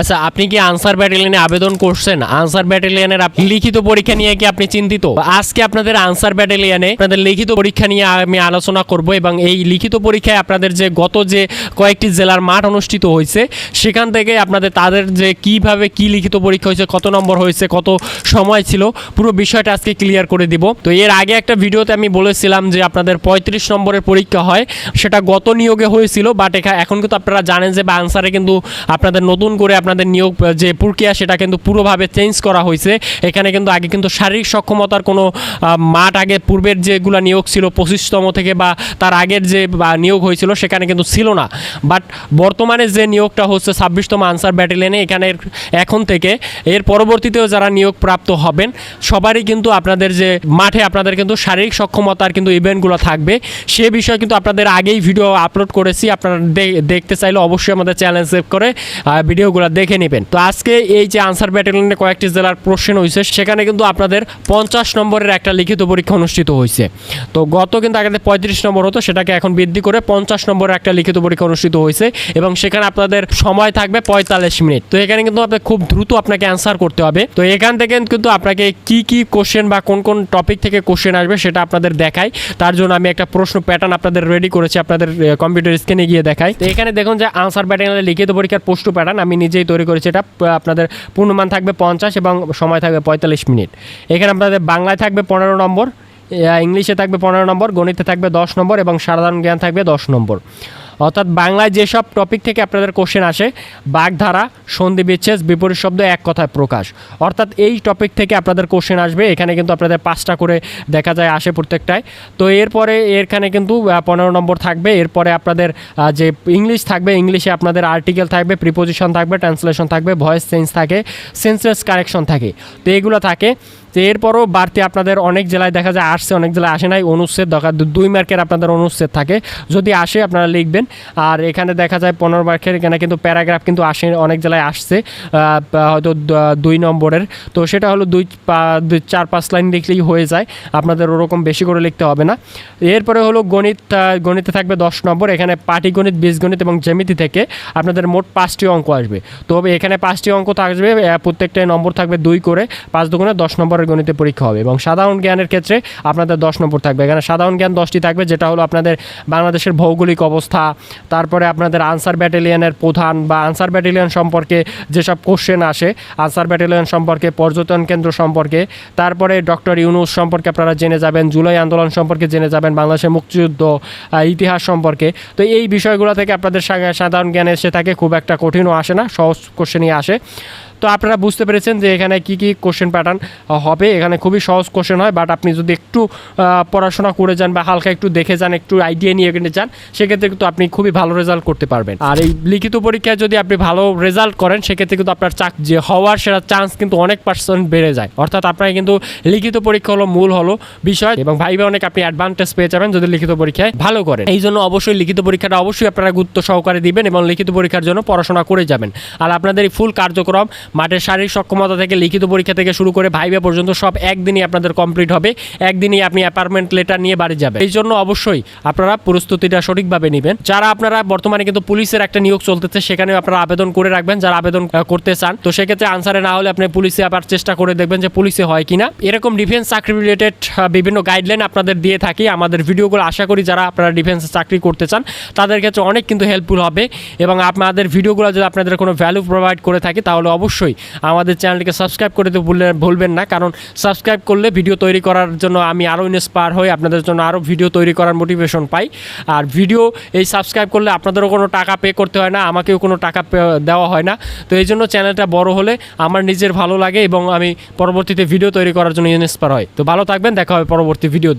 আচ্ছা আপনি কি আনসার ব্যাটালিয়নে আবেদন করছেন? আনসার ব্যাটালিয়নের লিখিত পরীক্ষা নিয়ে কি আপনি চিন্তিত? আজকে আপনাদের আনসার ব্যাটালিয়নে আপনাদের লিখিত পরীক্ষা নিয়ে আমি আলোচনা করব এবং এই লিখিত পরীক্ষায় আপনাদের যে গত যে কয়েকটি জেলার মাঠ অনুষ্ঠিত হয়েছে, সেখান থেকে আপনাদের তাদের যে কীভাবে কি লিখিত পরীক্ষা হয়েছে, কত নম্বর হয়েছে, কত সময় ছিল, পুরো বিষয়টা আজকে ক্লিয়ার করে দিব। তো এর আগে একটা ভিডিওতে আমি বলেছিলাম যে আপনাদের পঁয়ত্রিশ নম্বরের পরীক্ষা হয়, সেটা গত নিয়োগে হয়েছিল বাট এখন কিন্তু আপনারা জানেন যে বা আনসারে কিন্তু আপনাদের নতুন করে আপনাদের নিয়োগ যে প্রক্রিয়া, সেটা কিন্তু পুরোভাবে চেঞ্জ করা হয়েছে। এখানে কিন্তু আগে কিন্তু শারীরিক সক্ষমতার কোনো মাঠ আগে পূর্বের যেগুলো নিয়োগ ছিল, পঁচিশতম থেকে বা তার আগের যে নিয়োগ হয়েছিল, সেখানে কিন্তু ছিল না। বাট বর্তমানে যে নিয়োগটা হচ্ছে, ছাব্বিশতম আনসার ব্যাটালিয়নে এখানে এখন থেকে, এর পরবর্তীতেও যারা নিয়োগ প্রাপ্ত হবেন, সবারই কিন্তু আপনাদের যে মাঠে আপনাদের কিন্তু শারীরিক সক্ষমতার কিন্তু ইভেন্টগুলো থাকবে। সে বিষয়ে কিন্তু আপনাদের আগেই ভিডিও আপলোড করেছি, আপনারা দেখতে চাইলে অবশ্যই আমাদের চ্যানেল সেভ করে ভিডিওগুলো দেখে নেবেন। তো আজকে এই যে আনসার ব্যাটালিয়নে কয়েকটি জেলার প্রশ্ন হয়েছে সেখানে কিন্তু আপনাদের পঞ্চাশ নম্বরের একটা লিখিত পরীক্ষা অনুষ্ঠিত হয়েছে তো গত কিন্তু আগে পঁয়ত্রিশ নম্বর হতো, সেটাকে এখন বৃদ্ধি করে পঞ্চাশ নম্বরের একটা লিখিত পরীক্ষা অনুষ্ঠিত হয়েছে এবং সেখানে আপনাদের সময় থাকবে পঁয়তাল্লিশ মিনিট। তো এখানে কিন্তু আপনার খুব দ্রুত আপনাকে অ্যান্সার করতে হবে। তো এখান থেকে কিন্তু আপনাকে কি কি কোশ্চেন বা কোন কোন টপিক থেকে কোশ্চেন আসবে সেটা আপনাদের দেখাই। তার জন্য আমি একটা প্রশ্ন প্যাটার্ন আপনাদের রেডি করেছি, আপনাদের কম্পিউটার স্ক্রিনে গিয়ে দেখাই। তো এখানে দেখুন যে আনসার প্যাটার্নের লিখিত পরীক্ষার প্রশ্ন প্যাটার্ন আমি নিজেই তৈরি করেছি। এটা আপনাদের পূর্ণমান থাকবে পঞ্চাশ এবং সময় থাকবে পঁয়তাল্লিশ মিনিট। এখানে আপনাদের বাংলায় থাকবে পনেরো নম্বর ইংলিশে থাকবে পনেরো নম্বর, গণিতে থাকবে দশ নম্বর এবং সাধারণ জ্ঞান থাকবে দশ নম্বর। অর্থাৎ বাংলায় যেসব টপিক থেকে আপনাদের কোশ্চেন আসে, বাগধারা, সন্ধি বিচ্ছেদ, বিপরীত শব্দ এক কথায় প্রকাশ। অর্থাৎ এই টপিক থেকে আপনাদের কোশ্চেন আসবে, এখানে কিন্তু আপনাদের পাঁচটা করে দেখা যায়, আসে প্রত্যেকটায়। তো এরপরে এখানে কিন্তু পনেরো নম্বর থাকবে, এরপরে আপনাদের যে ইংলিশ থাকবে ইংলিশে আপনাদের আর্টিকেল থাকবে প্রিপোজিশন থাকবে ট্রান্সলেশন থাকবে ভয়েস চেঞ্জ থাকে সেন্সলেস কারেকশন থাকে। তো এগুলো থাকে। তো এরপরও বাড়তি আপনাদের অনেক জেলায় দেখা যায় আসছে, অনেক জেলায় আসে নাই, অনুচ্ছেদ দরকার দুই মার্কের আপনাদের অনুচ্ছেদ থাকে। যদি আসে, আপনারা লিখবেন। আর এখানে দেখা যায় পনেরো মার্কের, এখানে কিন্তু প্যারাগ্রাফ কিন্তু আসে, অনেক জেলায় আসছে। হয়তো দুই নম্বরের। তো সেটা হলো দুই চার, পাঁচ লাইন লিখলেই হয়ে যায়। আপনাদের ওরকম বেশি করে লিখতে হবে না। এরপরে হলো গণিত গণিতে থাকবে দশ নম্বর। এখানে পাটিগণিত, বীজগণিত এবং জ্যামিতি থেকে আপনাদের মোট পাঁচটি অঙ্ক আসবে। তবে এখানে পাঁচটি অঙ্ক থাকবে প্রত্যেকটাই নম্বর থাকবে দুই করে, পাঁচ দুগুণে দশ নম্বরের গণিতে পরীক্ষা হবে এবং সাধারণ জ্ঞানের ক্ষেত্রে আপনাদের দশ নম্বর থাকবে। এখানে সাধারণ জ্ঞান দশটি থাকবে, যেটা হলো আপনাদের বাংলাদেশের ভৌগোলিক অবস্থা, তারপরে আপনাদের আনসার ব্যাটালিয়ানের প্রধান বা আনসার ব্যাটালিয়ান সম্পর্কে যেসব কোশ্চেন আসে, আনসার ব্যাটালিয়ান সম্পর্কে, পর্যটন কেন্দ্র সম্পর্কে, তারপরে ডক্টর ইউনুস সম্পর্কে আপনারা জেনে যাবেন, জুলাই আন্দোলন সম্পর্কে জেনে যাবেন, বাংলাদেশের মুক্তিযুদ্ধ ইতিহাস সম্পর্কে। তো এই বিষয়গুলো থেকে আপনাদের সাধারণ জ্ঞান এসে থাকে, খুব একটা কঠিনও আসে না, সহজ কোশ্চেনই আসে। তো আপনারা বুঝতে পেরেছেন যে এখানে কি কি কোশ্চেন প্যাটার্ন হবে। এখানে খুবই সহজ কোশ্চেন হয় বাট আপনি যদি একটু পড়াশোনা করে যান বা হালকা একটু দেখে যান, একটু আইডিয়া নিয়ে এখানে যান, সেক্ষেত্রে কিন্তু আপনি খুবই ভালো রেজাল্ট করতে পারবেন। আর এই লিখিত পরীক্ষায় যদি আপনি ভালো রেজাল্ট করেন, সেক্ষেত্রে কিন্তু আপনার চাক, যে হওয়ার সেটা চান্স কিন্তু অনেক পার্সেন্ট বেড়ে যায়। অর্থাৎ আপনার কিন্তু লিখিত পরীক্ষা হলো মূল হলো বিষয় এবং ভাইবে অনেক আপনি অ্যাডভান্টেজ পেয়ে যাবেন যদি লিখিত পরীক্ষায় ভালো করেন। এই জন্য অবশ্যই লিখিত পরীক্ষাটা অবশ্যই আপনারা গুরুত্ব সহকারে দিবেন এবং লিখিত পরীক্ষার জন্য পড়াশোনা করে যাবেন। আর আপনাদের এই ফুল কার্যক্রম মাঠের শারীরিক সক্ষমতা থেকে, লিখিত পরীক্ষা থেকে শুরু করে ভাইবে পর্যন্ত সব একদিনই আপনাদের কমপ্লিট হবে। একদিনই আপনি অ্যাপার্টমেন্ট লেটার নিয়ে বাড়ি যাবেন। এই জন্য অবশ্যই আপনারা প্রস্তুতিটা সঠিকভাবে নেবেন। যারা আপনারা বর্তমানে কিন্তু পুলিশের একটা নিয়োগ চলতেছে, সেখানেও আপনারা আবেদন করে রাখবেন। যারা আবেদন করতে চান, তো সেক্ষেত্রে আনসারে না হলে আপনি পুলিশে আবার চেষ্টা করে দেখবেন যে পুলিশে হয় কিনা। এরকম ডিফেন্স চাকরি রিলেটেড বিভিন্ন গাইডলাইন আপনাদের দিয়ে থাকি। আমাদের ভিডিওগুলো আশা করি যারা আপনারা ডিফেন্সে চাকরি করতে চান, তাদের ক্ষেত্রে অনেক কিন্তু হেল্পফুল হবে। এবং আপনাদের ভিডিওগুলো যদি আপনাদের কোনো ভ্যালু প্রোভাইড করে থাকে, তাহলে অবশ্যই আমাদের চ্যানেলটিকে সাবস্ক্রাইব করে ভুললে ভুলবেন না, কারণ সাবস্ক্রাইব করলে ভিডিও তৈরি করার জন্য আমি আরও ইন্সপায়ার হই আপনাদের জন্য আরও ভিডিও তৈরি করার মোটিভেশন পাই। আর ভিডিও এই সাবস্ক্রাইব করলে আপনাদেরও কোনো টাকা পে করতে হয় না, আমাকেও কোনো টাকা দেওয়া হয় না। তো এই জন্য চ্যানেলটা বড় হলে আমার নিজের ভালো লাগে এবং আমি পরবর্তীতে ভিডিও তৈরি করার জন্য ইন্সপায়ার হয়। তো ভালো থাকবেন, দেখা হবে পরবর্তী ভিডিও